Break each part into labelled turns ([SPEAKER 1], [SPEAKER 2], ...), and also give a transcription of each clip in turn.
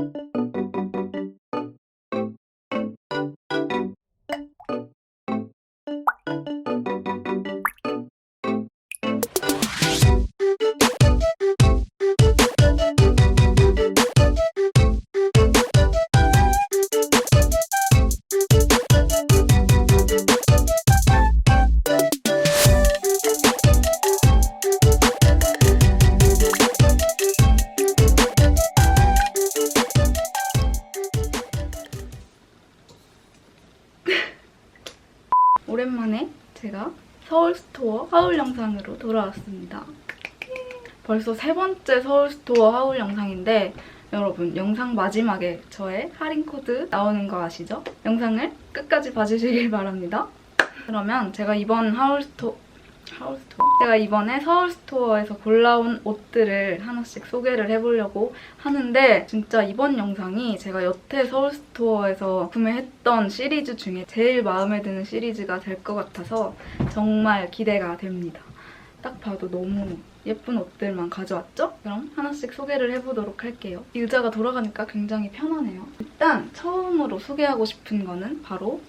[SPEAKER 1] Thank you. 제가 서울 스토어 하울 영상으로 돌아왔습니다. 벌써 세 번째 서울 스토어 하울 영상인데 여러분 영상 마지막에 저의 할인 코드 나오는 거 아시죠? 영상을 끝까지 봐주시길 바랍니다. 그러면 제가 이번 하울 스토어 하울 스토어 제가 이번에 서울 스토어에서 골라온 옷들을 하나씩 소개를 해보려고 하는데 진짜 이번 영상이 제가 여태 서울 스토어에서 구매했던 시리즈 중에 제일 마음에 드는 시리즈가 될 것 같아서 정말 기대가 됩니다. 딱 봐도 너무 예쁜 옷들만 가져왔죠? 그럼 하나씩 소개를 해보도록 할게요. 이 의자가 돌아가니까 굉장히 편하네요. 일단 처음으로 소개하고 싶은 거는 바로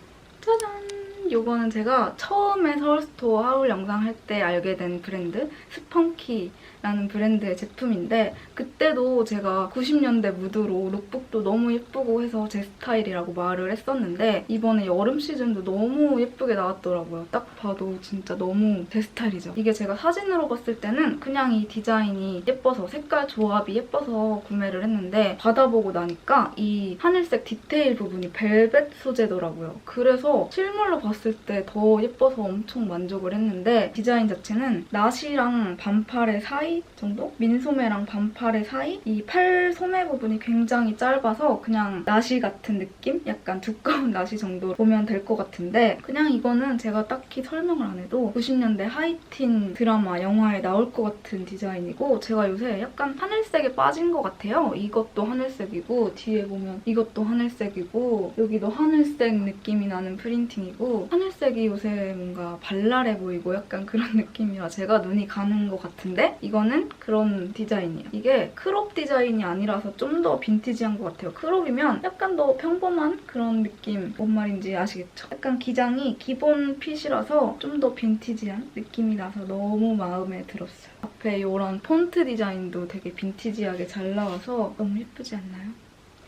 [SPEAKER 1] 짜잔! 요거는 제가 처음에 서울스토어 하울 영상 할 때 알게 된 브랜드 스펀키 라는 브랜드의 제품인데 그때도 제가 90년대 무드로 룩북도 너무 예쁘고 해서 제 스타일이라고 말을 했었는데 이번에 여름 시즌도 너무 예쁘게 나왔더라고요. 딱 봐도 진짜 너무 제 스타일이죠. 이게 제가 사진으로 봤을 때는 그냥 이 디자인이 예뻐서 색깔 조합이 예뻐서 구매를 했는데 받아보고 나니까 이 하늘색 디테일 부분이 벨벳 소재더라고요. 그래서 실물로 봤을 때 더 예뻐서 엄청 만족을 했는데 디자인 자체는 나시랑 반팔의 사이 정도? 민소매랑 반팔의 사이? 이 팔 소매 부분이 굉장히 짧아서 그냥 나시 같은 느낌? 약간 두꺼운 나시 정도 보면 될 것 같은데 그냥 이거는 제가 딱히 설명을 안 해도 90년대 하이틴 드라마, 영화에 나올 것 같은 디자인이고 제가 요새 약간 하늘색에 빠진 것 같아요. 이것도 하늘색이고 뒤에 보면 이것도 하늘색이고 여기도 하늘색 느낌이 나는 프린팅이고 하늘색이 요새 뭔가 발랄해 보이고 약간 그런 느낌이라 제가 눈이 가는 것 같은데 이 거는 그런 디자인이에요. 이게 크롭 디자인이 아니라서 좀 더 빈티지한 것 같아요. 크롭이면 약간 더 평범한 그런 느낌 뭔 말인지 아시겠죠? 약간 기장이 기본 핏이라서 좀 더 빈티지한 느낌이 나서 너무 마음에 들었어요. 앞에 이런 폰트 디자인도 되게 빈티지하게 잘 나와서 너무 예쁘지 않나요?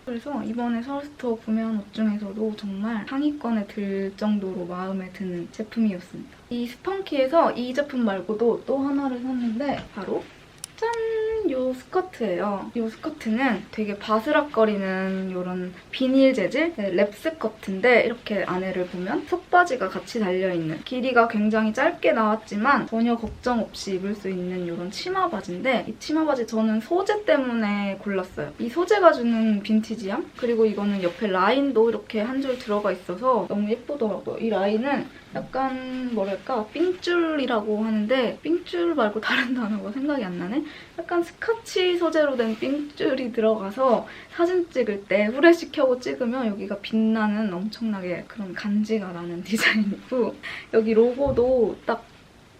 [SPEAKER 1] 그래서 이번에 서울스토어 구매한 옷 중에서도 정말 상위권에 들 정도로 마음에 드는 제품이었습니다. 이 스펀키에서 이 제품 말고도 또 하나를 샀는데 바로 짠! 요 스커트예요. 요 스커트는 되게 바스락거리는 이런 비닐 재질 네, 랩 스커트인데 이렇게 안에를 보면 속바지가 같이 달려있는 길이가 굉장히 짧게 나왔지만 전혀 걱정 없이 입을 수 있는 이런 치마 바지인데 이 치마 바지 저는 소재 때문에 골랐어요. 이 소재가 주는 빈티지함 그리고 이거는 옆에 라인도 이렇게 한 줄 들어가 있어서 너무 예쁘더라고요. 이 라인은 약간 뭐랄까 삥줄이라고 하는데 삥줄 말고 다른 단어가 생각이 안 나네. 약간 스카치 소재로 된 삥줄이 들어가서 사진 찍을 때 후레쉬 켜고 찍으면 여기가 빛나는 엄청나게 그런 간지가 나는 디자인이고 여기 로고도 딱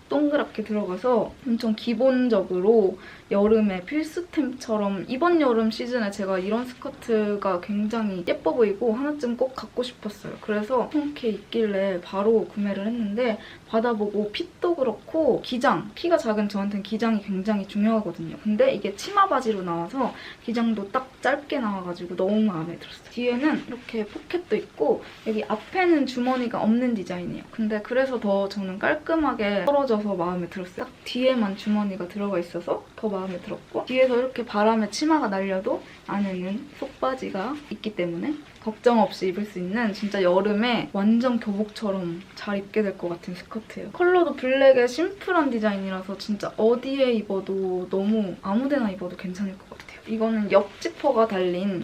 [SPEAKER 1] 동그랗게 들어가서 엄청 기본적으로 여름에 필수템처럼 이번 여름 시즌에 제가 이런 스커트가 굉장히 예뻐 보이고 하나쯤 꼭 갖고 싶었어요. 그래서 이렇게 있길래 바로 구매를 했는데 받아보고 핏도 그렇고 기장, 키가 작은 저한테는 기장이 굉장히 중요하거든요. 근데 이게 치마 바지로 나와서 기장도 딱 짧게 나와가지고 너무 마음에 들었어요. 뒤에는 이렇게 포켓도 있고 여기 앞에는 주머니가 없는 디자인이에요. 근데 그래서 더 저는 깔끔하게 떨어져서 마음에 들었어요. 딱 뒤에만 주머니가 들어가 있어서 더 마음에 들었고 뒤에서 이렇게 바람에 치마가 날려도 안에는 속바지가 있기 때문에 걱정 없이 입을 수 있는 진짜 여름에 완전 교복처럼 잘 입게 될 것 같은 스커트예요. 컬러도 블랙의 심플한 디자인이라서 진짜 어디에 입어도 너무 아무데나 입어도 괜찮을 것 같아요. 이거는 옆 지퍼가 달린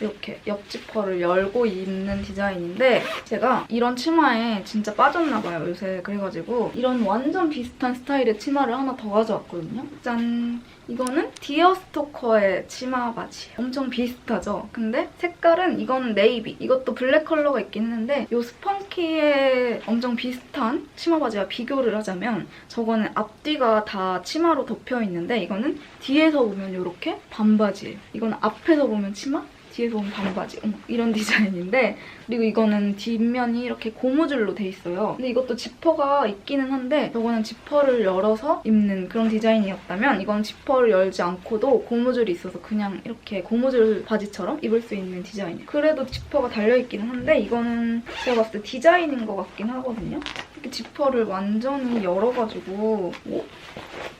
[SPEAKER 1] 이렇게 옆 지퍼를 열고 입는 디자인인데 제가 이런 치마에 진짜 빠졌나 봐요 요새. 그래가지고 이런 완전 비슷한 스타일의 치마를 하나 더 가져왔거든요. 짠. 이거는 디어 스토커의 치마 바지 엄청 비슷하죠? 근데 색깔은 이거는 네이비. 이것도 블랙 컬러가 있긴 했는데 이 스펀키의 엄청 비슷한 치마 바지와 비교를 하자면 저거는 앞뒤가 다 치마로 덮여 있는데 이거는 뒤에서 보면 이렇게 반바지예요. 이거는 앞에서 보면 치마 뒤에서 온 반바지 어머, 이런 디자인인데 그리고 이거는 뒷면이 이렇게 고무줄로 돼 있어요. 근데 이것도 지퍼가 있기는 한데 저거는 지퍼를 열어서 입는 그런 디자인이었다면 이건 지퍼를 열지 않고도 고무줄이 있어서 그냥 이렇게 고무줄 바지처럼 입을 수 있는 디자인이에요. 그래도 지퍼가 달려있기는 한데 이거는 제가 봤을 때 디자인인 것 같긴 하거든요. 이렇게 지퍼를 완전히 열어가지고 오?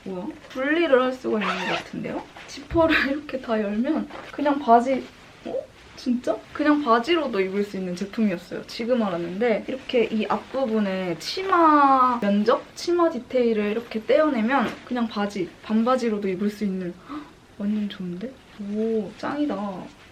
[SPEAKER 1] 뭐야? 분리를 할 수가 있는 것 같은데요? 지퍼를 이렇게 다 열면 그냥 바지 어? 진짜? 그냥 바지로도 입을 수 있는 제품이었어요. 지금 알았는데 이렇게 이 앞부분에 치마 면적? 치마 디테일을 이렇게 떼어내면 그냥 바지, 반바지로도 입을 수 있는 헉, 완전 좋은데? 오 짱이다.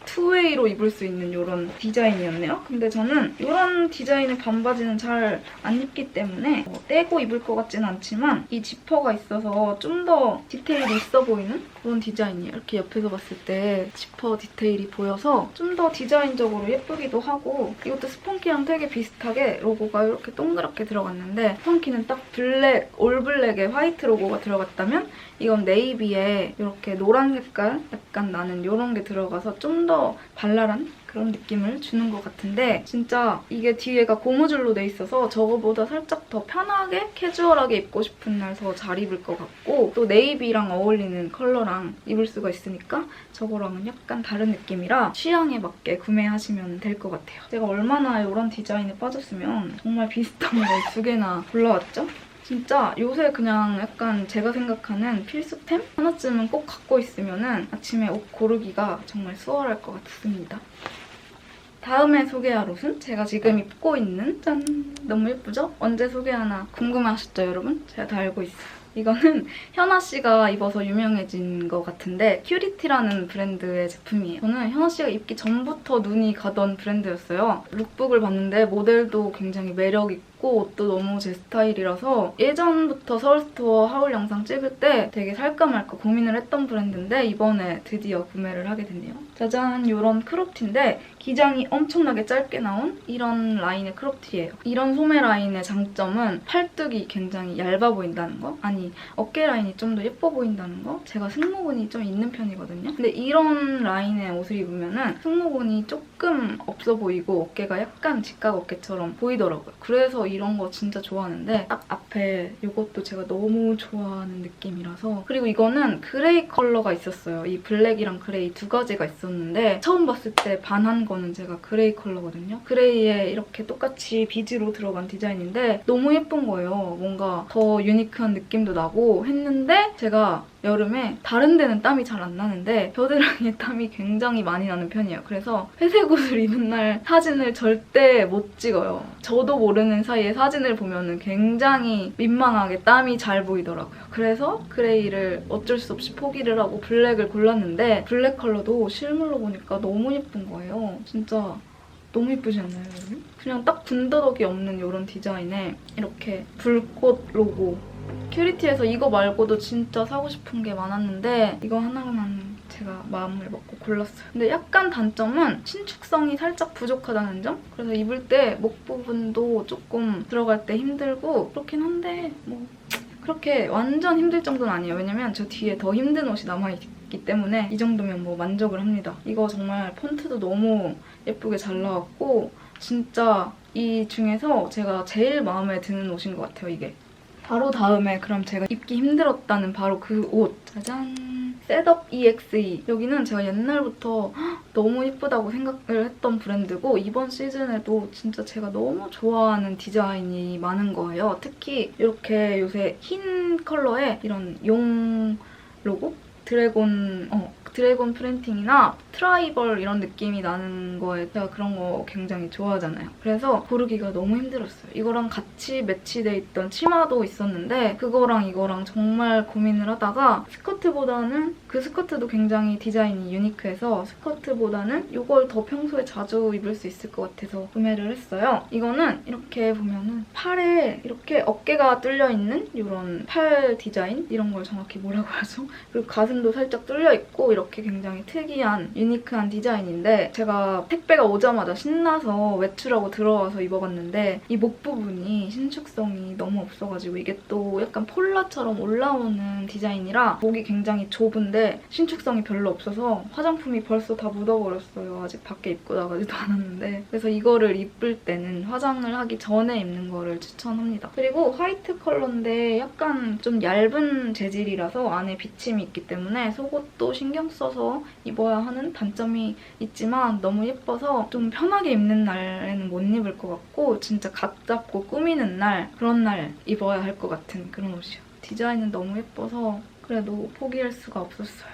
[SPEAKER 1] 투웨이로 입을 수 있는 이런 디자인이었네요. 근데 저는 이런 디자인의 반바지는 잘 안 입기 때문에 어, 떼고 입을 것 같지는 않지만 이 지퍼가 있어서 좀 더 디테일이 있어 보이는 그런 디자인이에요. 이렇게 옆에서 봤을 때 지퍼 디테일이 보여서 좀 더 디자인적으로 예쁘기도 하고 이것도 스펀키랑 되게 비슷하게 로고가 이렇게 동그랗게 들어갔는데 스펀키는 딱 블랙, 올블랙에 화이트 로고가 들어갔다면 이건 네이비에 이렇게 노란 색깔 약간 나는 이런 게 들어가서 좀 더 발랄한 그런 느낌을 주는 것 같은데 진짜 이게 뒤에가 고무줄로 돼 있어서 저거보다 살짝 더 편하게 캐주얼하게 입고 싶은 날 더 잘 입을 것 같고 또 네이비랑 어울리는 컬러랑 입을 수가 있으니까 저거랑은 약간 다른 느낌이라 취향에 맞게 구매하시면 될 것 같아요. 제가 얼마나 이런 디자인에 빠졌으면 정말 비슷한 거 두 개나 골라왔죠? 진짜 요새 그냥 약간 제가 생각하는 필수템 하나쯤은 꼭 갖고 있으면 아침에 옷 고르기가 정말 수월할 것 같습니다. 다음에 소개할 옷은 제가 지금 입고 있는 짠! 너무 예쁘죠? 언제 소개하나 궁금하셨죠, 여러분? 제가 다 알고 있어요. 이거는 현아 씨가 입어서 유명해진 것 같은데 큐리티라는 브랜드의 제품이에요. 저는 현아 씨가 입기 전부터 눈이 가던 브랜드였어요. 룩북을 봤는데 모델도 굉장히 매력 있고 옷도 너무 제 스타일이라서 예전부터 서울스토어 하울 영상 찍을 때 되게 살까 말까 고민을 했던 브랜드인데 이번에 드디어 구매를 하게 됐네요. 짜잔 이런 크롭티인데 기장이 엄청나게 짧게 나온 이런 라인의 크롭티예요. 이런 소매 라인의 장점은 팔뚝이 굉장히 얇아 보인다는 거 아니 어깨 라인이 좀 더 예뻐 보인다는 거 제가 승모근이 좀 있는 편이거든요. 근데 이런 라인의 옷을 입으면 은 승모근이 조금 없어 보이고 어깨가 약간 직각 어깨처럼 보이더라고요. 그래서 이런 거 진짜 좋아하는데 딱 앞에 이것도 제가 너무 좋아하는 느낌이라서 그리고 이거는 그레이 컬러가 있었어요. 이 블랙이랑 그레이 두 가지가 있었는데 처음 봤을 때 반한 거는 제가 그레이 컬러거든요. 그레이에 이렇게 똑같이 비즈로 들어간 디자인인데 너무 예쁜 거예요. 뭔가 더 유니크한 느낌도 나고 했는데 제가 여름에 다른 데는 땀이 잘 안 나는데 겨드랑이에 땀이 굉장히 많이 나는 편이에요. 그래서 회색 옷을 입은 날 사진을 절대 못 찍어요. 저도 모르는 사이에 사진을 보면 굉장히 민망하게 땀이 잘 보이더라고요. 그래서 그레이를 어쩔 수 없이 포기를 하고 블랙을 골랐는데 블랙 컬러도 실물로 보니까 너무 예쁜 거예요. 진짜 너무 예쁘지 않나요, 여러분? 그냥 딱 군더더기 없는 이런 디자인에 이렇게 불꽃 로고 큐리티에서 이거 말고도 진짜 사고 싶은 게 많았는데 이거 하나만 제가 마음을 먹고 골랐어요. 근데 약간 단점은 신축성이 살짝 부족하다는 점? 그래서 입을 때 목 부분도 조금 들어갈 때 힘들고 그렇긴 한데 뭐 그렇게 완전 힘들 정도는 아니에요. 왜냐면 저 뒤에 더 힘든 옷이 남아있기 때문에 이 정도면 뭐 만족을 합니다. 이거 정말 폰트도 너무 예쁘게 잘 나왔고 진짜 이 중에서 제가 제일 마음에 드는 옷인 것 같아요, 이게. 바로 다음에 그럼 제가 입기 힘들었다는 바로 그 옷. 짜잔. 셋업 EXE. 여기는 제가 옛날부터 헉, 너무 예쁘다고 생각을 했던 브랜드고 이번 시즌에도 진짜 제가 너무 좋아하는 디자인이 많은 거예요. 특히 이렇게 요새 흰 컬러의 이런 용 로고? 드래곤, 어, 드래곤 프린팅이나 트라이벌 이런 느낌이 나는 거에 제가 그런 거 굉장히 좋아하잖아요. 그래서 고르기가 너무 힘들었어요. 이거랑 같이 매치돼 있던 치마도 있었는데 그거랑 이거랑 정말 고민을 하다가 스커트보다는 그 스커트도 굉장히 디자인이 유니크해서 스커트보다는 이걸 더 평소에 자주 입을 수 있을 것 같아서 구매를 했어요. 이거는 이렇게 보면은 팔에 이렇게 어깨가 뚫려 있는 이런 팔 디자인 이런 걸 정확히 뭐라고 하죠? 그리고 가슴도 살짝 뚫려 있고 이렇게 굉장히 특이한 유니 유니크한 디자인인데 제가 택배가 오자마자 신나서 외출하고 들어와서 입어봤는데 이 목 부분이 신축성이 너무 없어가지고 이게 또 약간 폴라처럼 올라오는 디자인이라 목이 굉장히 좁은데 신축성이 별로 없어서 화장품이 벌써 다 묻어버렸어요. 아직 밖에 입고 나가지도 않았는데 그래서 이거를 입을 때는 화장을 하기 전에 입는 거를 추천합니다. 그리고 화이트 컬러인데 약간 좀 얇은 재질이라서 안에 비침이 있기 때문에 속옷도 신경 써서 입어야 하는 단점이 있지만 너무 예뻐서 좀 편하게 입는 날에는 못 입을 것 같고 진짜 각 잡고 꾸미는 날 그런 날 입어야 할 것 같은 그런 옷이요. 디자인은 너무 예뻐서 그래도 포기할 수가 없었어요.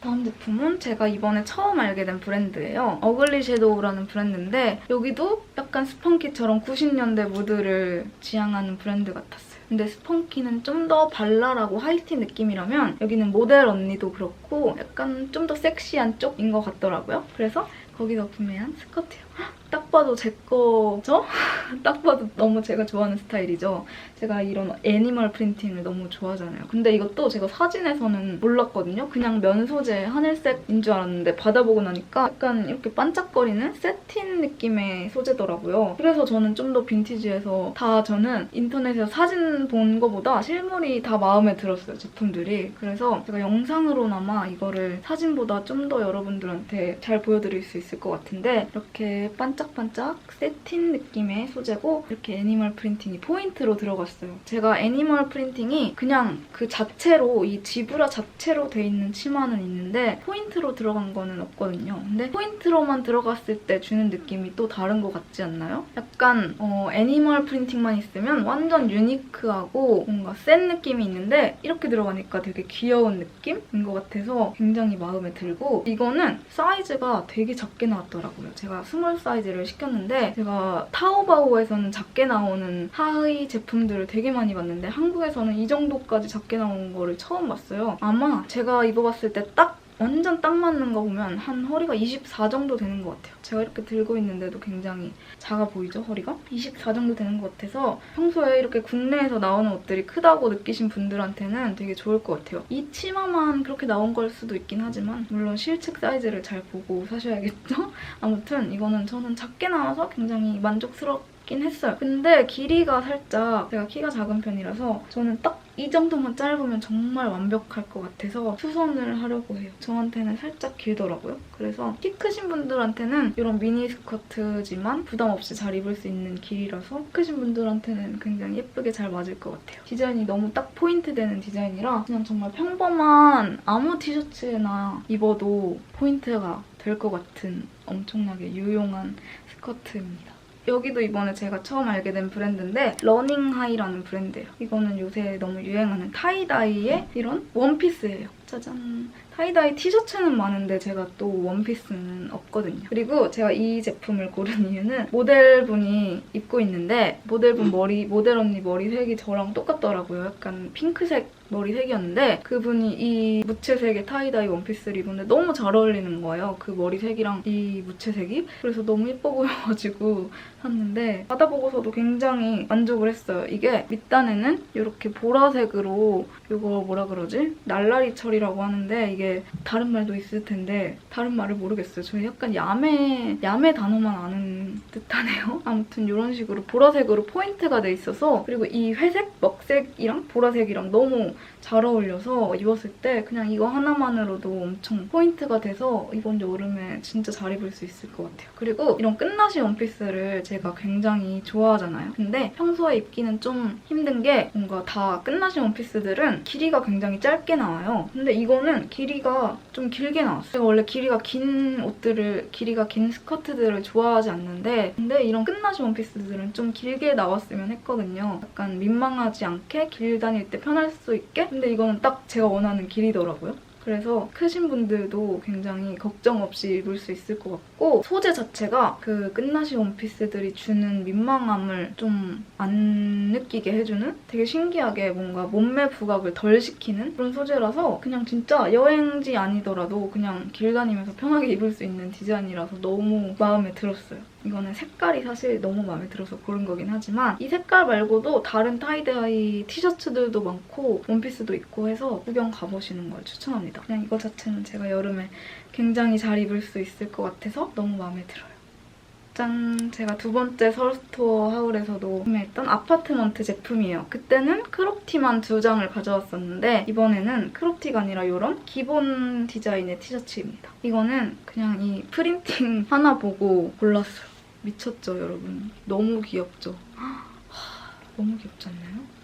[SPEAKER 1] 다음 제품은 제가 이번에 처음 알게 된 브랜드예요. 어글리 섀도우라는 브랜드인데 여기도 약간 스펀키처럼 90년대 무드를 지향하는 브랜드 같았어요. 근데 스펀키는 좀 더 발랄하고 하이티 느낌이라면 여기는 모델 언니도 그렇고 약간 좀 더 섹시한 쪽인 것 같더라고요. 그래서 거기서 구매한 스커트요. 헉, 딱 봐도 제 거죠? 딱 봐도 너무 제가 좋아하는 스타일이죠. 제가 이런 애니멀 프린팅을 너무 좋아하잖아요. 근데 이것도 제가 사진에서는 몰랐거든요. 그냥 면 소재 하늘색인 줄 알았는데 받아보고 나니까 약간 이렇게 반짝거리는 세틴 느낌의 소재더라고요. 그래서 저는 좀 더 빈티지해서 다 저는 인터넷에서 사진 본 거보다 실물이 다 마음에 들었어요. 제품들이. 그래서 제가 영상으로나마 이거를 사진보다 좀 더 여러분들한테 잘 보여드릴 수 있을 것 같은데 이렇게 반짝반짝 세틴 느낌의 소재고 이렇게 애니멀 프린팅이 포인트로 들어갔어요. 제가 애니멀 프린팅이 그냥 그 자체로 이 지브라 자체로 돼 있는 치마는 있는데 포인트로 들어간 거는 없거든요. 근데 포인트로만 들어갔을 때 주는 느낌이 또 다른 것 같지 않나요? 약간 어, 애니멀 프린팅만 있으면 완전 유니크하고 뭔가 센 느낌이 있는데 이렇게 들어가니까 되게 귀여운 느낌인 것 같아서 굉장히 마음에 들고 이거는 사이즈가 되게 작게 나왔더라고요. 제가 스몰 사이즈를 시켰는데 제가 타오바오에서는 작게 나오는 하의 제품들을 되게 많이 봤는데 한국에서는 이 정도까지 작게 나온 거를 처음 봤어요. 아마 제가 입어봤을 때딱 완전 딱 맞는 거 보면 한 허리가 24 정도 되는 것 같아요. 제가 이렇게 들고 있는데도 굉장히 작아 보이죠, 허리가? 24 정도 되는 것 같아서 평소에 이렇게 국내에서 나오는 옷들이 크다고 느끼신 분들한테는 되게 좋을 것 같아요. 이 치마만 그렇게 나온 걸 수도 있긴 하지만 물론 실측 사이즈를 잘 보고 사셔야겠죠? 아무튼 이거는 저는 작게 나와서 굉장히 만족스럽 긴 했어요. 근데 길이가 살짝 제가 키가 작은 편이라서 저는 딱 이 정도만 짧으면 정말 완벽할 것 같아서 수선을 하려고 해요. 저한테는 살짝 길더라고요. 그래서 키 크신 분들한테는 이런 미니 스커트지만 부담 없이 잘 입을 수 있는 길이라서 크신 분들한테는 굉장히 예쁘게 잘 맞을 것 같아요. 디자인이 너무 딱 포인트 되는 디자인이라 그냥 정말 평범한 아무 티셔츠나 입어도 포인트가 될 것 같은 엄청나게 유용한 스커트입니다. 여기도 이번에 제가 처음 알게 된 브랜드인데 러닝하이라는 브랜드예요. 이거는 요새 너무 유행하는 타이다이의 이런 원피스예요. 짜잔. 타이다이 티셔츠는 많은데 제가 또 원피스는 없거든요. 그리고 제가 이 제품을 고른 이유는 모델분이 입고 있는데 모델분 머리, 모델 언니 머리색이 저랑 똑같더라고요. 약간 핑크색 머리색이었는데 그분이 이 무채색의 타이다이 원피스를 입었는데 너무 잘 어울리는 거예요. 그 머리색이랑 이 무채색이. 그래서 너무 예뻐 보여가지고 샀는데 받아보고서도 굉장히 만족을 했어요. 이게 밑단에는 이렇게 보라색으로 이거 뭐라 그러지? 날라리 철이라고 하는데 이게 다른 말도 있을 텐데 다른 말을 모르겠어요. 저희 약간 야매 야매 단어만 아는 듯하네요. 아무튼 이런 식으로 보라색으로 포인트가 돼 있어서 그리고 이 회색, 먹색이랑 보라색이랑 너무 잘 어울려서 입었을 때 그냥 이거 하나만으로도 엄청 포인트가 돼서 이번 여름에 진짜 잘 입을 수 있을 것 같아요. 그리고 이런 끝나시 원피스를 제가 굉장히 좋아하잖아요. 근데 평소에 입기는 좀 힘든 게 뭔가 다 끝나시 원피스들은 길이가 굉장히 짧게 나와요. 근데 이거는 길이가 좀 길게 나왔어요. 제가 원래 길이가 긴 옷들을, 길이가 긴 스커트들을 좋아하지 않는데 근데 이런 끝나시 원피스들은 좀 길게 나왔으면 했거든요. 약간 민망하지 않게 길 다닐 때 편할 수 있게 근데 이거는 딱 제가 원하는 길이더라고요. 그래서 크신 분들도 굉장히 걱정 없이 입을 수 있을 것 같고 소재 자체가 그 끝나시 원피스들이 주는 민망함을 좀 안 느끼게 해주는 되게 신기하게 뭔가 몸매 부각을 덜 시키는 그런 소재라서 그냥 진짜 여행지 아니더라도 그냥 길 다니면서 편하게 입을 수 있는 디자인이라서 너무 마음에 들었어요. 이거는 색깔이 사실 너무 마음에 들어서 고른 거긴 하지만 이 색깔 말고도 다른 타이드아이 티셔츠들도 많고 원피스도 있고 해서 구경 가보시는 걸 추천합니다. 그냥 이거 자체는 제가 여름에 굉장히 잘 입을 수 있을 것 같아서 너무 마음에 들어요. 짠! 제가 두 번째 서울스토어 하울에서도 구매했던 아파트먼트 제품이에요. 그때는 크롭티만 두 장을 가져왔었는데 이번에는 크롭티가 아니라 이런 기본 디자인의 티셔츠입니다. 이거는 그냥 이 프린팅 하나 보고 골랐어요. 미쳤죠, 여러분? 너무 귀엽죠? 하, 너무 귀엽지 않나요?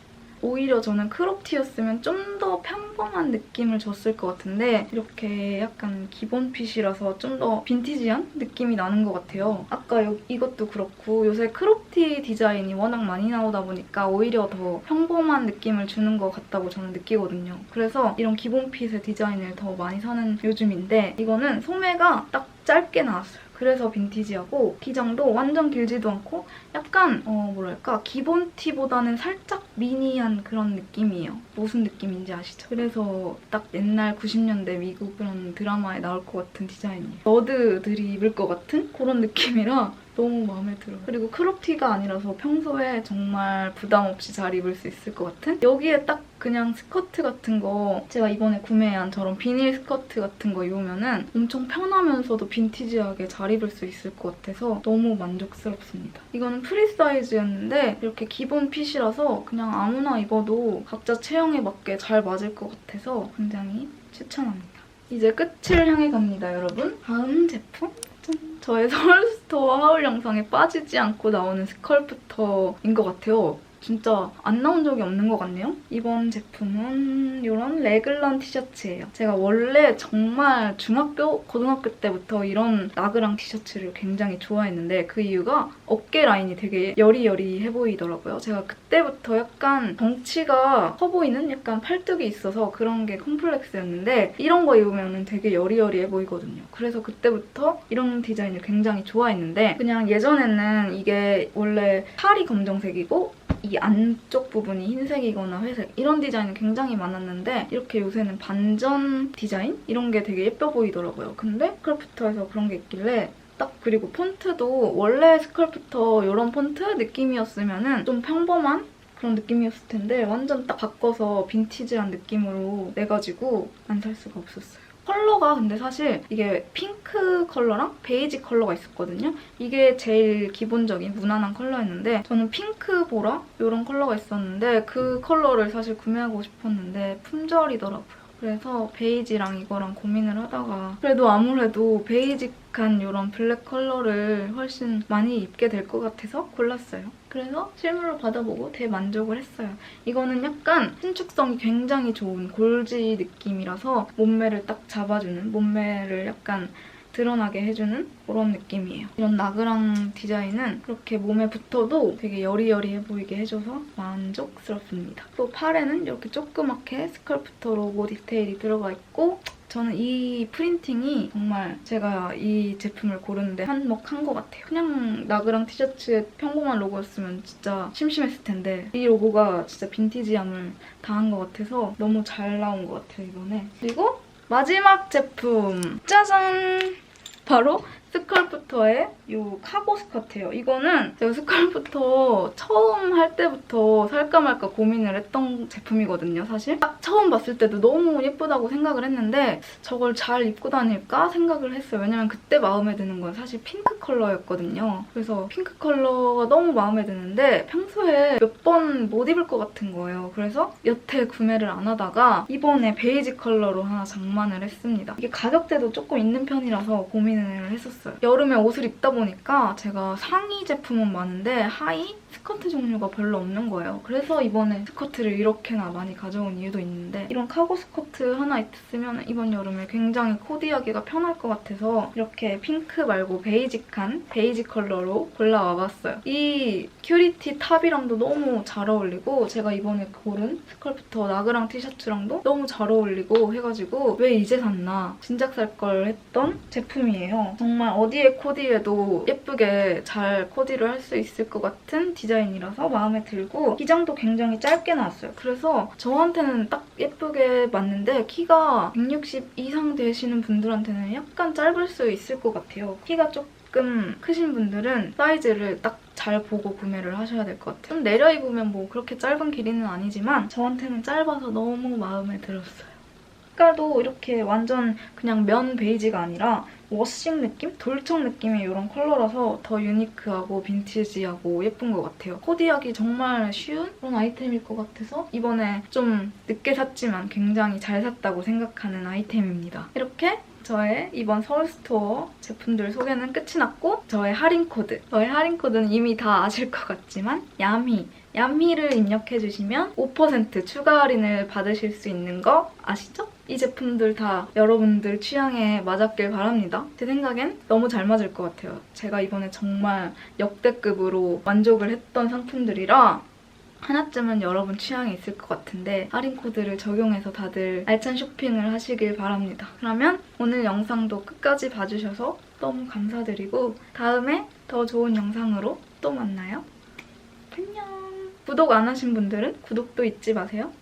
[SPEAKER 1] 오히려 저는 크롭티였으면 좀 더 평범한 느낌을 줬을 것 같은데 이렇게 약간 기본 핏이라서 좀 더 빈티지한 느낌이 나는 것 같아요. 아까 요, 이것도 그렇고 요새 크롭티 디자인이 워낙 많이 나오다 보니까 오히려 더 평범한 느낌을 주는 것 같다고 저는 느끼거든요. 그래서 이런 기본 핏의 디자인을 더 많이 사는 요즘인데 이거는 소매가 딱 짧게 나왔어요. 그래서 빈티지하고 기장도 완전 길지도 않고 약간 어 뭐랄까 기본 티보다는 살짝 미니한 그런 느낌이에요. 무슨 느낌인지 아시죠? 그래서 딱 옛날 90년대 미국 그런 드라마에 나올 것 같은 디자인이에요. 너드들이 입을 것 같은 그런 느낌이라 너무 마음에 들어요. 그리고 크롭티가 아니라서 평소에 정말 부담 없이 잘 입을 수 있을 것 같은? 여기에 딱 그냥 스커트 같은 거 제가 이번에 구매한 저런 비닐 스커트 같은 거 입으면은 엄청 편하면서도 빈티지하게 잘 입을 수 있을 것 같아서 너무 만족스럽습니다. 이거는 프리 사이즈였는데 이렇게 기본 핏이라서 그냥 아무나 입어도 각자 체형에 맞게 잘 맞을 것 같아서 굉장히 추천합니다. 이제 끝을 향해 갑니다, 여러분. 다음 제품? 짠. 저의 서울 스토어 하울 영상에 빠지지 않고 나오는 스컬프터인 것 같아요. 진짜 안 나온 적이 없는 것 같네요. 이번 제품은 이런 레글런 티셔츠예요. 제가 원래 정말 중학교, 고등학교 때부터 이런 나그랑 티셔츠를 굉장히 좋아했는데 그 이유가 어깨 라인이 되게 여리여리해 보이더라고요. 제가 그때부터 약간 덩치가 커 보이는 약간 팔뚝이 있어서 그런 게 컴플렉스였는데 이런 거 입으면 되게 여리여리해 보이거든요. 그래서 그때부터 이런 디자인을 굉장히 좋아했는데 그냥 예전에는 이게 원래 팔이 검정색이고 이 안쪽 부분이 흰색이거나 회색 이런 디자인이 굉장히 많았는데 이렇게 요새는 반전 디자인? 이런 게 되게 예뻐 보이더라고요. 근데 스컬프터에서 그런 게 있길래 딱 그리고 폰트도 원래 스컬프터 이런 폰트 느낌이었으면 좀 평범한 그런 느낌이었을 텐데 완전 딱 바꿔서 빈티지한 느낌으로 내가지고 안 살 수가 없었어요. 컬러가 근데 사실 이게 핑크 컬러랑 베이지 컬러가 있었거든요. 이게 제일 기본적인 무난한 컬러였는데 저는 핑크 보라 이런 컬러가 있었는데 그 컬러를 사실 구매하고 싶었는데 품절이더라고요. 그래서 베이지랑 이거랑 고민을 하다가 그래도 아무래도 베이직한 이런 블랙 컬러를 훨씬 많이 입게 될 것 같아서 골랐어요. 그래서 실물로 받아보고 대만족을 했어요. 이거는 약간 신축성이 굉장히 좋은 골지 느낌이라서 몸매를 딱 잡아주는 몸매를 약간 드러나게 해주는 그런 느낌이에요. 이런 나그랑 디자인은 그렇게 몸에 붙어도 되게 여리여리해 보이게 해줘서 만족스럽습니다. 또 팔에는 이렇게 조그맣게 스컬프터 로고 디테일이 들어가 있고 저는 이 프린팅이 정말 제가 이 제품을 고르는데 한몫한 것 같아요. 그냥 나그랑 티셔츠에 평범한 로고였으면 진짜 심심했을 텐데 이 로고가 진짜 빈티지함을 다한 것 같아서 너무 잘 나온 것 같아요, 이번에. 그리고 마지막 제품! 짜잔! 바로 스컬프터의 이 카고 스커트예요. 이거는 제가 스컬프터 처음 할 때부터 살까 말까 고민을 했던 제품이거든요, 사실. 딱 처음 봤을 때도 너무 예쁘다고 생각을 했는데 저걸 잘 입고 다닐까 생각을 했어요. 왜냐면 그때 마음에 드는 건 사실 핑크 컬러였거든요. 그래서 핑크 컬러가 너무 마음에 드는데 평소에 몇 번 못 입을 것 같은 거예요. 그래서 여태 구매를 안 하다가 이번에 베이지 컬러로 하나 장만을 했습니다. 이게 가격대도 조금 있는 편이라서 고민을 했었어요. 여름에 옷을 입다 보니까 제가 상의 제품은 많은데 하의 스커트 종류가 별로 없는 거예요. 그래서 이번에 스커트를 이렇게나 많이 가져온 이유도 있는데 이런 카고 스커트 하나 있으면 이번 여름에 굉장히 코디하기가 편할 것 같아서 이렇게 핑크 말고 베이직한 베이지 컬러로 골라와봤어요. 이 큐리티 탑이랑도 너무 잘 어울리고 제가 이번에 고른 스컬프터 나그랑 티셔츠랑도 너무 잘 어울리고 해가지고 왜 이제 샀나 진작 살 걸 했던 제품이에요. 정말 어디에 코디해도 예쁘게 잘 코디를 할 수 있을 것 같은 디자인이라서 마음에 들고 기장도 굉장히 짧게 나왔어요. 그래서 저한테는 딱 예쁘게 맞는데 키가 160 이상 되시는 분들한테는 약간 짧을 수 있을 것 같아요. 키가 좀 조금 크신 분들은 사이즈를 딱 잘 보고 구매를 하셔야 될 것 같아요. 좀 내려 입으면 뭐 그렇게 짧은 길이는 아니지만 저한테는 짧아서 너무 마음에 들었어요. 색깔도 이렇게 완전 그냥 면 베이지가 아니라 워싱 느낌? 돌청 느낌의 이런 컬러라서 더 유니크하고 빈티지하고 예쁜 것 같아요. 코디하기 정말 쉬운 그런 아이템일 것 같아서 이번에 좀 늦게 샀지만 굉장히 잘 샀다고 생각하는 아이템입니다. 이렇게 저의 이번 서울 스토어 제품들 소개는 끝이 났고 저의 할인 코드 저의 할인 코드는 이미 다 아실 것 같지만 야미 야미를 입력해주시면 5% 추가 할인을 받으실 수 있는 거 아시죠? 이 제품들 다 여러분들 취향에 맞았길 바랍니다. 제 생각엔 너무 잘 맞을 것 같아요. 제가 이번에 정말 역대급으로 만족을 했던 상품들이라 하나쯤은 여러분 취향에 있을 것 같은데 할인 코드를 적용해서 다들 알찬 쇼핑을 하시길 바랍니다. 그러면 오늘 영상도 끝까지 봐주셔서 너무 감사드리고 다음에 더 좋은 영상으로 또 만나요. 안녕. 구독 안 하신 분들은 구독도 잊지 마세요.